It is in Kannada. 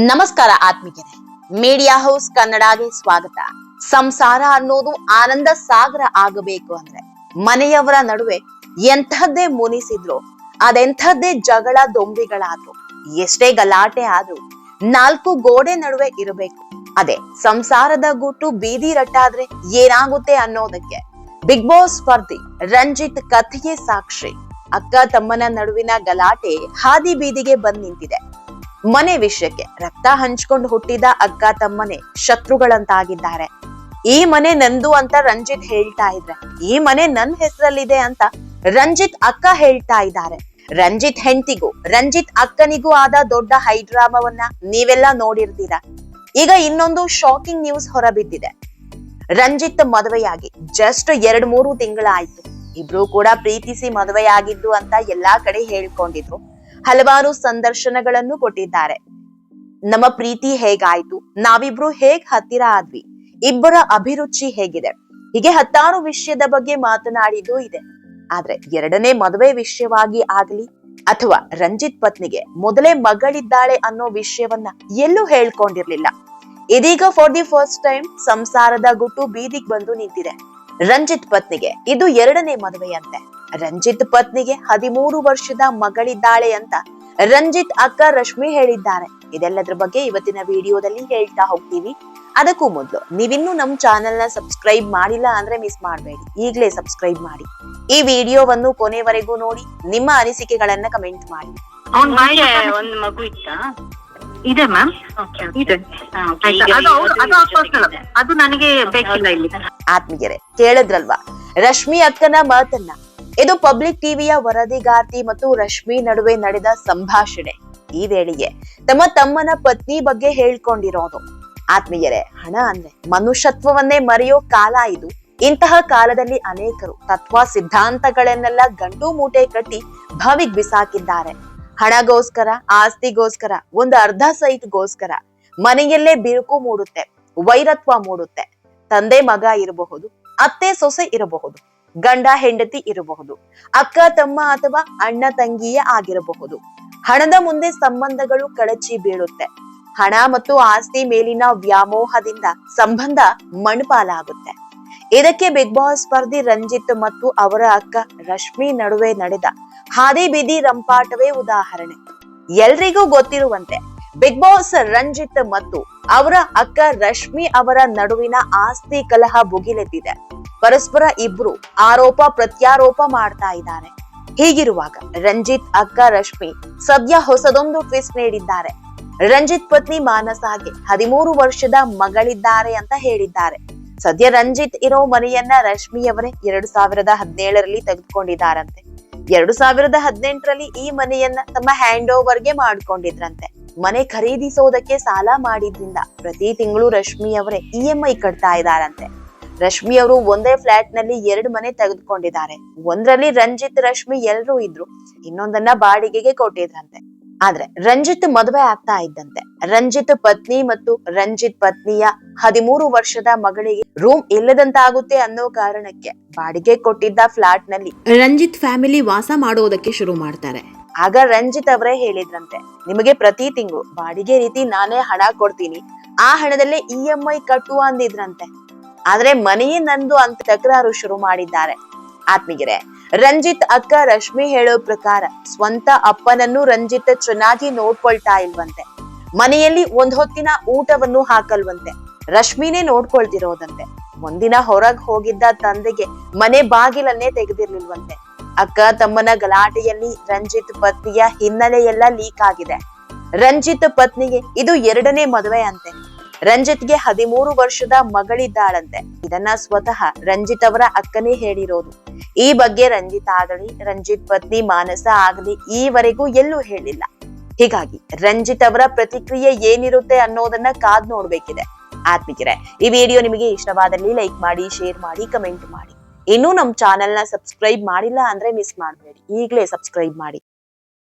ನಮಸ್ಕಾರ ಆತ್ಮಿಕರೇ ಮೀಡಿಯಾ ಹೌಸ್ ಕನ್ನಡಗೆ ಸ್ವಾಗತ. ಸಂಸಾರ ಅನ್ನೋದು ಆನಂದ ಸಾಗರ ಆಗಬೇಕು ಅಂದ್ರೆ ಮನೆಯವರ ನಡುವೆ ಎಂಥದ್ದೇ ಮುನಿಸಿದ್ರು, ಅದೆಂಥದ್ದೇ ಜಗಳ ದೊಂಬಿಗಳಾದ್ರು, ಎಷ್ಟೇ ಗಲಾಟೆ ಆದ್ರೂ ನಾಲ್ಕು ಗೋಡೆ ನಡುವೆ ಇರಬೇಕು. ಅದೇ ಸಂಸಾರದ ಗುಟ್ಟು ಬೀದಿ ರಟ್ಟಾದ್ರೆ ಏನಾಗುತ್ತೆ ಅನ್ನೋದಕ್ಕೆ ಬಿಗ್ ಬಾಸ್ ಸ್ಪರ್ಧಿ ರಂಜಿತ್ ಕಥೆಯೇ ಸಾಕ್ಷಿ. ಅಕ್ಕ ತಮ್ಮನ ನಡುವಿನ ಗಲಾಟೆ ಹಾದಿ ಬೀದಿಗೆ ಬಂದ್ ನಿಂತಿದೆ. ಮನೆ ವಿಷಯಕ್ಕೆ ರಕ್ತ ಹಂಚ್ಕೊಂಡು ಹುಟ್ಟಿದ ಅಕ್ಕ ತಮ್ಮನೆ ಶತ್ರುಗಳಂತಾಗಿದ್ದಾರೆ. ಈ ಮನೆ ನಂದು ಅಂತ ರಂಜಿತ್ ಹೇಳ್ತಾ ಇದ್ರೆ, ಈ ಮನೆ ನನ್ ಹೆಸರಲ್ಲಿದೆ ಅಂತ ರಂಜಿತ್ ಅಕ್ಕ ಹೇಳ್ತಾ ಇದ್ದಾರೆ. ರಂಜಿತ್ ಹೆಂಡತಿಗೂ, ರಂಜಿತ್ ಅಕ್ಕನಿಗೂ ಆದ ದೊಡ್ಡ ಹೈಡ್ರಾಮವನ್ನ ನೀವೆಲ್ಲ ನೋಡಿರ್ತೀರ? ಈಗ ಇನ್ನೊಂದು ಶಾಕಿಂಗ್ ನ್ಯೂಸ್ ಹೊರಬಿದ್ದಿದೆ. ರಂಜಿತ್ ಮದುವೆಯಾಗಿ ಜಸ್ಟ್ ಎರಡ್ ಮೂರು ತಿಂಗಳಾಯ್ತು. ಇಬ್ರು ಕೂಡ ಪ್ರೀತಿಸಿ ಮದುವೆಯಾಗಿದ್ದು ಅಂತ ಎಲ್ಲಾ ಕಡೆ ಹೇಳ್ಕೊಂಡಿದ್ರು. ಹಲವಾರು ಸಂದರ್ಶನಗಳನ್ನು ಕೊಟ್ಟಿದ್ದಾರೆ. ನಮ್ಮ ಪ್ರೀತಿ ಹೇಗಾಯ್ತು? ನಾವಿಬ್ರು ಹೇಗ್ ಹತ್ತಿರ ಆದ್ವಿ? ಇಬ್ಬರ ಅಭಿರುಚಿ ಹೇಗಿದೆ? ಹೀಗೆ ಹತ್ತಾರು ವಿಷಯದ ಬಗ್ಗೆ ಮಾತನಾಡಿದ್ದು ಇದೆ. ಆದ್ರೆ ಎರಡನೇ ಮದುವೆ ವಿಷಯವಾಗಿ ಆಗ್ಲಿ ಅಥವಾ ರಂಜಿತ್ ಪತ್ನಿಗೆ ಮೊದಲೇ ಮಗಳಿದ್ದಾಳೆ ಅನ್ನೋ ವಿಷಯವನ್ನ ಎಲ್ಲೂ ಹೇಳ್ಕೊಂಡಿರ್ಲಿಲ್ಲ. ಇದೀಗ ಫಾರ್ ದಿ ಫಸ್ಟ್ ಟೈಮ್ ಸಂಸಾರದ ಗುಟ್ಟು ಬೀದಿಗ್ ಬಂದು ನಿಂತಿದೆ. ರಂಜಿತ್ ಪತ್ನಿಗೆ ಇದು ಎರಡನೇ ಮದುವೆಯಂತೆ. ರಂಜಿತ್ ಪತ್ನಿಗೆ ಹದಿಮೂರು ವರ್ಷದ ಮಗಳಿದ್ದಾಳೆ ಅಂತ ರಂಜಿತ್ ಅಕ್ಕ ರಶ್ಮಿ ಹೇಳಿದ್ದಾರೆ. ಇದೆಲ್ಲದ್ರ ಬಗ್ಗೆ ಇವತ್ತಿನ ವಿಡಿಯೋದಲ್ಲಿ ಹೇಳ್ತಾ ಹೋಗ್ತೀವಿ. ಅದಕ್ಕೂ ಮೊದಲು ನೀವಿನ್ನೂ ನಮ್ಮ ಚಾನೆಲ್ನ ಸಬ್ಸ್ಕ್ರೈಬ್ ಮಾಡಿಲ್ಲ ಅಂದ್ರೆ ಮಿಸ್ ಮಾಡಬೇಡಿ. ಈಗಲೇ ಸಬ್ಸ್ಕ್ರೈಬ್ ಮಾಡಿ. ಈ ವಿಡಿಯೋವನ್ನು ಕೊನೆವರೆಗೂ ನೋಡಿ ನಿಮ್ಮ ಅನಿಸಿಕೆಗಳನ್ನ ಕಮೆಂಟ್ ಮಾಡಿ. ಮುಂಚೆ ಮಗು ಇತ್ತಾ? ಇದೆ ಮ್ಯಾಮ್. ಇದೆ. ಆಯ್ತಾ? ಅದು ಅವ್ರು- ಅದು ಅದು ನನಗೆ ಬೇಕಿಲ್ಲ ಇಲ್ಲಿ. ಆತ್ಮೀಯರೇ ಕೇಳಿದ್ರಲ್ವಾ? ರಶ್ಮಿ ಅಕ್ಕನ ಮಾತನ್ನ ಇದು ಪಬ್ಲಿಕ್ ಟಿವಿಯ ವರದಿಗಾರ್ತಿ ಮತ್ತು ರಶ್ಮಿ ನಡುವೆ ನಡೆದ ಸಂಭಾಷಣೆ. ಈ ವೇಳೆಗೆ ತಮ್ಮ ತಮ್ಮನ ಪತ್ನಿ ಬಗ್ಗೆ ಹೇಳ್ಕೊಂಡಿರೋದು. ಆತ್ಮೀಯರೇ, ಹಣ ಅಂದ್ರೆ ಮನುಷ್ಯತ್ವವನ್ನೇ ಮರೆಯೋ ಕಾಲ ಇದು. ಇಂತಹ ಕಾಲದಲ್ಲಿ ಅನೇಕರು ತತ್ವ ಸಿದ್ಧಾಂತಗಳನ್ನೆಲ್ಲ ಗಂಟು ಮೂಟೆ ಕಟ್ಟಿ ಭಾವಿಗ್ ಬಿಸಾಕಿದ್ದಾರೆ. ಹಣಗೋಸ್ಕರ, ಆಸ್ತಿಗೋಸ್ಕರ, ಒಂದು ಅರ್ಧ ಸೈಟ್ಗೋಸ್ಕರ ಮನೆಯಲ್ಲೇ ಬಿರುಕು ಮೂಡುತ್ತೆ, ವೈರತ್ವ ಮೂಡುತ್ತೆ. ತಂದೆ ಮಗ ಇರಬಹುದು, ಅತ್ತೆ ಸೊಸೆ ಇರಬಹುದು. ಗಂಡ ಹೆಂಡತಿ ಇರಬಹುದು, ಅಕ್ಕ, ತಮ್ಮ ಅಥವಾ ಅಣ್ಣ, ತಂಗಿಯೇ ಆಗಿರಬಹುದು. ಹಣದ ಮುಂದೆ ಸಂಬಂಧಗಳು ಕಳಚಿ ಬೀಳುತ್ತೆ. ಹಣ ಮತ್ತು ಆಸ್ತಿ ಮೇಲಿನ ವ್ಯಾಮೋಹದಿಂದ ಸಂಬಂಧ ಮಣ್ಪಾಲಾಗುತ್ತೆ. ಇದಕ್ಕೆ ಬಿಗ್ ಬಾಸ್ ಸ್ಪರ್ಧಿ ರಂಜಿತ್ ಮತ್ತು ಅವರ ಅಕ್ಕ ರಶ್ಮಿ ನಡುವೆ ನಡೆದ ಹಾದಿ ಬೀದಿ ರಂಪಾಟವೇ ಉದಾಹರಣೆ. ಎಲ್ರಿಗೂ ಗೊತ್ತಿರುವಂತೆ, ಬಿಗ್ ಬಾಸ್ ರಂಜಿತ್ ಮತ್ತು ಅವರ ಅಕ್ಕ ರಶ್ಮಿ ಅವರ ನಡುವಿನ ಆಸ್ತಿ ಕಲಹ ಭುಗಿಲೆದ್ದಿದೆ. ಪರಸ್ಪರ ಇಬ್ರು ಆರೋಪ ಪ್ರತ್ಯಾರೋಪ ಮಾಡ್ತಾ ಇದ್ದಾರೆ. ಹೀಗಿರುವಾಗ ರಂಜಿತ್ ಅಕ್ಕ ರಶ್ಮಿ ಸದ್ಯ ಹೊಸದೊಂದು ಟ್ವಿಸ್ಟ್ ನೀಡಿದ್ದಾರೆ. ರಂಜಿತ್ ಪತ್ನಿ ಮಾನಸಾಗೆ ಹದಿಮೂರು ವರ್ಷದ ಮಗಳಿದ್ದಾರೆ ಅಂತ ಹೇಳಿದ್ದಾರೆ. ಸದ್ಯ ರಂಜಿತ್ ಇರೋ ಮನೆಯನ್ನ ರಶ್ಮಿಯವರೇ ಎರಡು ಸಾವಿರದ ಹದಿನೇಳರಲ್ಲಿ ತೆಗೆದುಕೊಂಡಿದ್ದಾರಂತೆ. ಎರಡು ಸಾವಿರದ ಹದಿನೆಂಟರಲ್ಲಿ ಈ ಮನೆಯನ್ನ ತಮ್ಮ ಹ್ಯಾಂಡ್ ಓವರ್ಗೆ ಮಾಡ್ಕೊಂಡಿದ್ರಂತೆ. ಮನೆ ಖರೀದಿಸೋದಕ್ಕೆ ಸಾಲ ಮಾಡಿದ್ರಿಂದ ಪ್ರತಿ ತಿಂಗಳು ರಶ್ಮಿ ಅವರೇ ಇ ಎಂ ಐ ಕಟ್ತಾ ಇದಾರಂತೆ ರಶ್ಮಿ ಅವರು ಒಂದೇ ಫ್ಲಾಟ್ನಲ್ಲಿ ಎರಡು ಮನೆ ತೆಗೆದುಕೊಂಡಿದ್ದಾರೆ. ಒಂದ್ರಲ್ಲಿ ರಂಜಿತ್ ರಶ್ಮಿ ಎಲ್ರೂ ಇದ್ರು. ಇನ್ನೊಂದನ್ನ ಬಾಡಿಗೆಗೆ ಕೊಟ್ಟಿದ್ರಂತೆ. ಆದ್ರೆ ರಂಜಿತ್ ಮದುವೆ ಆಗ್ತಾ ಇದ್ದಂತೆ. ರಂಜಿತ್ ಪತ್ನಿ ಮತ್ತು ರಂಜಿತ್ ಪತ್ನಿಯ ಹದಿಮೂರು ವರ್ಷದ ಮಗಳಿಗೆ ರೂಮ್ ಇಲ್ಲದಂತಾಗುತ್ತೆ ಅನ್ನೋ ಕಾರಣಕ್ಕೆ ಬಾಡಿಗೆ ಕೊಟ್ಟಿದ್ದ ಫ್ಲಾಟ್ನಲ್ಲಿ ರಂಜಿತ್ ಫ್ಯಾಮಿಲಿ ವಾಸ ಮಾಡೋದಕ್ಕೆ ಶುರು ಮಾಡ್ತಾರೆ. ಆಗ ರಂಜಿತ್ ಅವರೇ ಹೇಳಿದ್ರಂತೆ ನಿಮಗೆ ಪ್ರತಿ ತಿಂಗಳು ಬಾಡಿಗೆ ರೀತಿ ನಾನೇ ಹಣ ಕೊಡ್ತೀನಿ. ಆ ಹಣದಲ್ಲೇ ಇ ಎಂ ಐ ಕಟ್ಟುವ ಅಂದಿದ್ರಂತೆ. ಆದ್ರೆ ಮನೆಯೇ ನಂದು ಅಂತ ತಕರಾರು ಶುರು ಮಾಡಿದ್ದಾರೆ. ಆತ್ಮೀಗೆರೆ ರಂಜಿತ್ ಅಕ್ಕ ರಶ್ಮಿ ಹೇಳೋ ಪ್ರಕಾರ ಸ್ವಂತ ಅಪ್ಪನನ್ನು ರಂಜಿತ್ ಚೆನ್ನಾಗಿ ನೋಡ್ಕೊಳ್ತಾ ಇಲ್ವಂತೆ. ಮನೆಯಲ್ಲಿ ಒಂದ್ ಹೊತ್ತಿನ ಊಟವನ್ನು ಹಾಕಲ್ವಂತೆ. ರಶ್ಮಿನೇ ನೋಡ್ಕೊಳ್ತಿರೋದಂತೆ. ಒಂದಿನ ಹೊರಗ್ ಹೋಗಿದ್ದ ತಂದೆಗೆ ಮನೆ ಬಾಗಿಲನ್ನೇ ತೆಗೆದಿರ್ಲಿಲ್ವಂತೆ. ಅಕ್ಕ ತಮ್ಮನ ಗಲಾಟೆಯಲ್ಲಿ ರಂಜಿತ್ ಪತ್ನಿಯ ಹಿನ್ನೆಲೆಯೆಲ್ಲ ಲೀಕ್ ಆಗಿದೆ. ರಂಜಿತ್ ಪತ್ನಿಗೆ ಇದು ಎರಡನೇ ಮದುವೆ ಅಂತೆ ರಂಜಿತ್ಗೆ ಹದಿಮೂರು ವರ್ಷದ ಮಗಳಿದ್ದಾಳಂತೆ. ಇದನ್ನ ಸ್ವತಃ ರಂಜಿತ್ ಅವರ ಅಕ್ಕನೇ ಹೇಳಿರೋದು. ಈ ಬಗ್ಗೆ ರಂಜಿತ್ ಆಗಲಿ ರಂಜಿತ್ ಪತ್ನಿ ಮಾನಸ ಆಗಲಿ ಈವರೆಗೂ ಎಲ್ಲೂ ಹೇಳಿಲ್ಲ. ಹೀಗಾಗಿ ರಂಜಿತ್ ಅವರ ಪ್ರತಿಕ್ರಿಯೆ ಏನಿರುತ್ತೆ ಅನ್ನೋದನ್ನ ಕಾದ್ ನೋಡ್ಬೇಕಿದೆ. ಆತ್ಮಿಕರೆ, ಈ ವಿಡಿಯೋ ನಿಮಗೆ ಇಷ್ಟವಾದಲ್ಲಿ ಲೈಕ್ ಮಾಡಿ, ಶೇರ್ ಮಾಡಿ, ಕಮೆಂಟ್ ಮಾಡಿ. ಇನ್ನೂ ನಮ್ಮ ಚಾನೆಲ್ನ ಸಬ್ಸ್ಕ್ರೈಬ್ ಮಾಡಿಲ್ಲ ಅಂದ್ರೆ ಮಿಸ್ ಮಾಡಬೇಡಿ. ಈಗಲೇ ಸಬ್ಸ್ಕ್ರೈಬ್ ಮಾಡಿ.